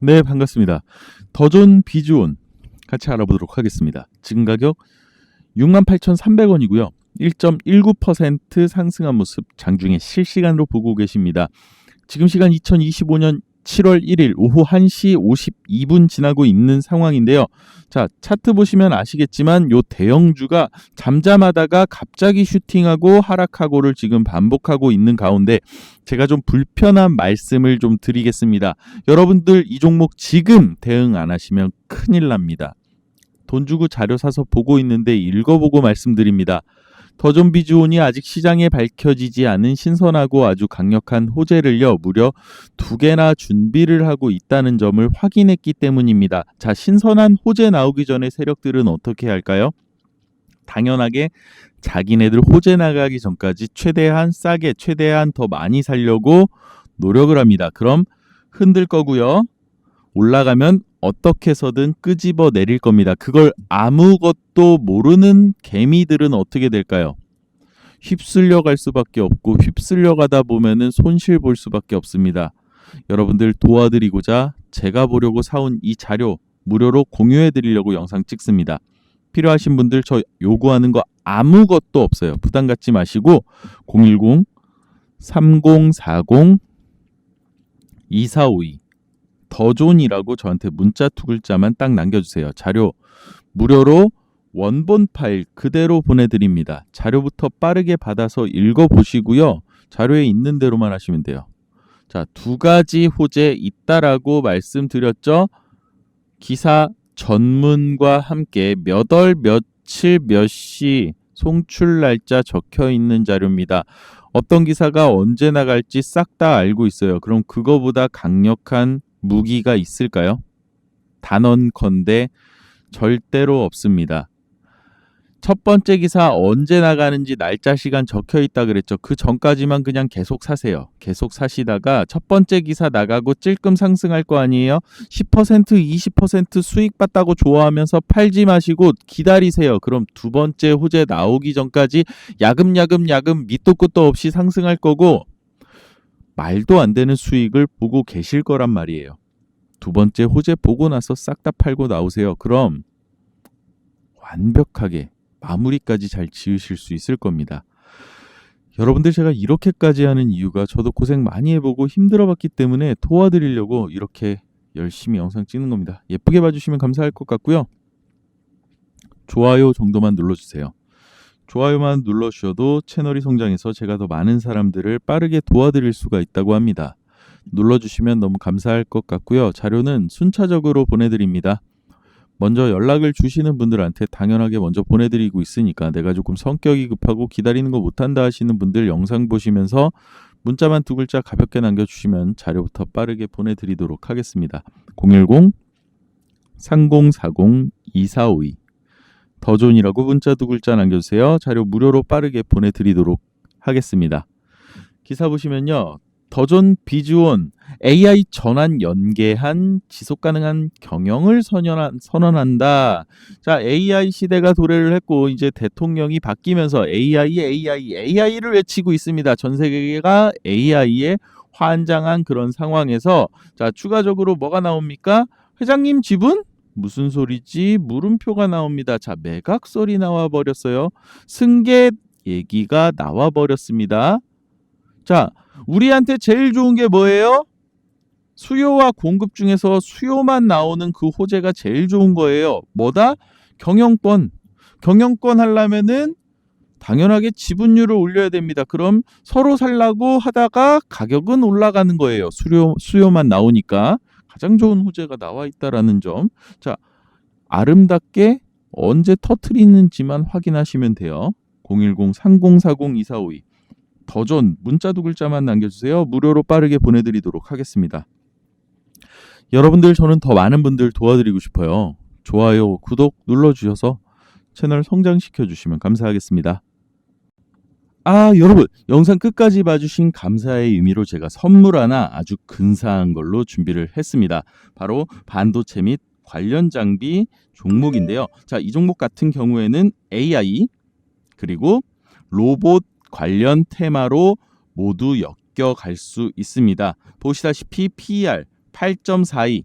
네, 반갑습니다. 더존 비주온 같이 알아보도록 하겠습니다. 지금 가격 68,300원이고요. 1.19% 상승한 모습 장중에 실시간으로 보고 계십니다. 지금 시간 2025년 7월 1일 오후 1시 52분 지나고 있는 상황인데요. 자, 차트 보시면 아시겠지만 요 대형주가 잠잠하다가 갑자기 슈팅하고 하락하고를 지금 반복하고 있는 가운데 제가 좀 불편한 말씀을 좀 드리겠습니다. 여러분들 이 종목 지금 대응 안 하시면 큰일 납니다. 돈 주고 자료 사서 보고 있는데 읽어보고 말씀드립니다. 더존 비주온이 아직 시장에 밝혀지지 않은 신선하고 아주 강력한 호재를요, 무려 두 개나 준비를 하고 있다는 점을 확인했기 때문입니다. 자, 신선한 호재 나오기 전에 세력들은 어떻게 할까요? 당연하게 자기네들 호재 나가기 전까지 최대한 싸게, 최대한 더 많이 살려고 노력을 합니다. 그럼 흔들 거고요. 올라가면 어떻게 해서든 끄집어 내릴 겁니다. 그걸 아무것도 모르는 개미들은 어떻게 될까요? 휩쓸려 갈 수밖에 없고 휩쓸려 가다 보면은 손실 볼 수밖에 없습니다. 여러분들 도와드리고자 제가 보려고 사온 이 자료 무료로 공유해 드리려고 영상 찍습니다. 필요하신 분들 저 요구하는 거 아무것도 없어요. 부담 갖지 마시고 010 3040 2452 더존이라고 저한테 문자 두 글자만 딱 남겨주세요. 자료 무료로 원본 파일 그대로 보내드립니다. 자료부터 빠르게 받아서 읽어보시고요. 자료에 있는 대로만 하시면 돼요. 자, 두 가지 호재 있다라고 말씀드렸죠. 기사 전문과 함께 몇 월 며칠 몇 시 송출 날짜 적혀 있는 자료입니다. 어떤 기사가 언제 나갈지 싹 다 알고 있어요. 그럼 그거보다 강력한 무기가 있을까요? 단언컨대 절대로 없습니다. 첫 번째 기사 언제 나가는지 날짜 시간 적혀 있다 그랬죠. 그 전까지만 그냥 계속 사세요. 계속 사시다가 첫 번째 기사 나가고 찔끔 상승할 거 아니에요? 10% 20% 수익 봤다고 좋아하면서 팔지 마시고 기다리세요. 그럼 두 번째 호재 나오기 전까지 야금야금 야금 밑도 끝도 없이 상승할 거고 말도 안 되는 수익을 보고 계실 거란 말이에요. 두 번째 호재 보고 나서 싹 다 팔고 나오세요. 그럼 완벽하게 마무리까지 잘 지으실 수 있을 겁니다. 여러분들 제가 이렇게까지 하는 이유가 저도 고생 많이 해보고 힘들어 봤기 때문에 도와드리려고 이렇게 열심히 영상 찍는 겁니다. 예쁘게 봐주시면 감사할 것 같고요. 좋아요 정도만 눌러주세요. 좋아요만 눌러주셔도 채널이 성장해서 제가 더 많은 사람들을 빠르게 도와드릴 수가 있다고 합니다. 눌러주시면 너무 감사할 것 같고요. 자료는 순차적으로 보내드립니다. 먼저 연락을 주시는 분들한테 당연하게 먼저 보내드리고 있으니까 내가 조금 성격이 급하고 기다리는 거 못한다 하시는 분들 영상 보시면서 문자만 두 글자 가볍게 남겨주시면 자료부터 빠르게 보내드리도록 하겠습니다. 010 3040 2452 더존이라고 문자 두 글자 남겨주세요. 자료 무료로 빠르게 보내드리도록 하겠습니다. 기사 보시면요. 더존 비주온 AI 전환 연계한 지속 가능한 경영을 선언한, 선언한다. 자, AI 시대가 도래를 했고 이제 대통령이 바뀌면서 AI, AI, AI를 외치고 있습니다. 전 세계가 AI에 환장한 그런 상황에서 자, 추가적으로 뭐가 나옵니까? 회장님 지분? 무슨 소리지? 물음표가 나옵니다. 자, 매각 소리 나와 버렸어요. 승계 얘기가 나와 버렸습니다. 자, 우리한테 제일 좋은 게 뭐예요? 수요와 공급 중에서 수요만 나오는 그 호재가 제일 좋은 거예요. 뭐다? 경영권. 경영권 하려면은 당연하게 지분율을 올려야 됩니다. 그럼 서로 살라고 하다가 가격은 올라가는 거예요. 수요, 수요만 나오니까. 가장 좋은 호재가 나와 있다라는 점. 자, 아름답게 언제 터트리는지만 확인하시면 돼요. 010-3040-2452. 더존 문자 두 글자만 남겨주세요. 무료로 빠르게 보내드리도록 하겠습니다. 여러분들 저는 더 많은 분들 도와드리고 싶어요. 좋아요, 구독 눌러주셔서 채널 성장시켜 주시면 감사하겠습니다. 아 여러분 영상 끝까지 봐주신 감사의 의미로 제가 선물 하나 아주 근사한 걸로 준비를 했습니다. 바로 반도체 및 관련 장비 종목인데요. 자, 이 종목 같은 경우에는 AI 그리고 로봇 관련 테마로 모두 엮여갈 수 있습니다. 보시다시피 PER 8.42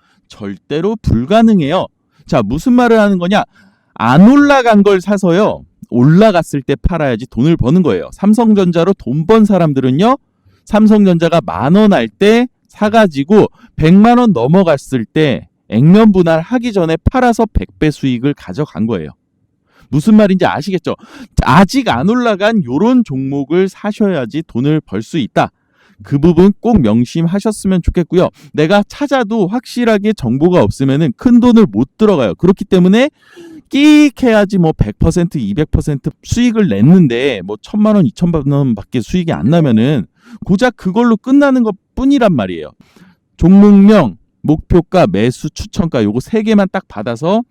절대로 불가능해요. 자, 무슨 말을 하는 거냐? 안 올라간 걸 사서요. 올라갔을 때 팔아야지 돈을 버는 거예요. 삼성전자로 돈 번 사람들은요. 삼성전자가 만 원 할 때 사가지고 100만 원 넘어갔을 때 액면 분할하기 전에 팔아서 100배 수익을 가져간 거예요. 무슨 말인지 아시겠죠? 아직 안 올라간 요런 종목을 사셔야지 돈을 벌 수 있다. 그 부분 꼭 명심하셨으면 좋겠고요. 내가 찾아도 확실하게 정보가 없으면은 큰 돈을 못 들어가요. 그렇기 때문에 끼익 해야지 뭐 100%, 200% 수익을 냈는데 뭐 천만 원, 이천만 원밖에 수익이 안 나면은 고작 그걸로 끝나는 것 뿐이란 말이에요. 종목명, 목표가, 매수, 추천가 요거 세 개만 딱 받아서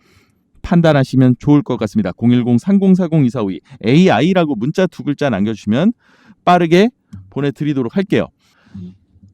판단하시면 좋을 것 같습니다. 010-3040-2452 AI라고 문자 두 글자 남겨주시면 빠르게 보내드리도록 할게요.